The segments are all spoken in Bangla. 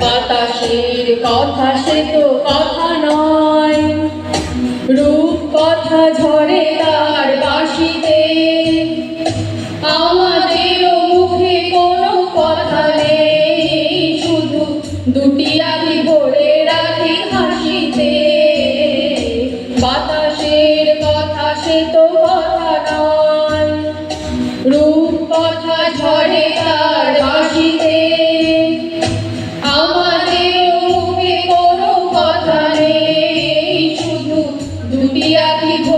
বাতাসের কথা সে তো কথা নয়। রূপ কথা ঝরে তার বাসিতে আমাদের মুখে কোনো কথা নেই। শুধু দুটি আবি ভরে বাতাসের কথা সে তো দুটি আখি ভরে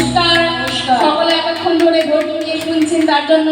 নমস্কার। সকলে এতক্ষণ ধরে ভোট নিয়ে শুনছেন তার জন্য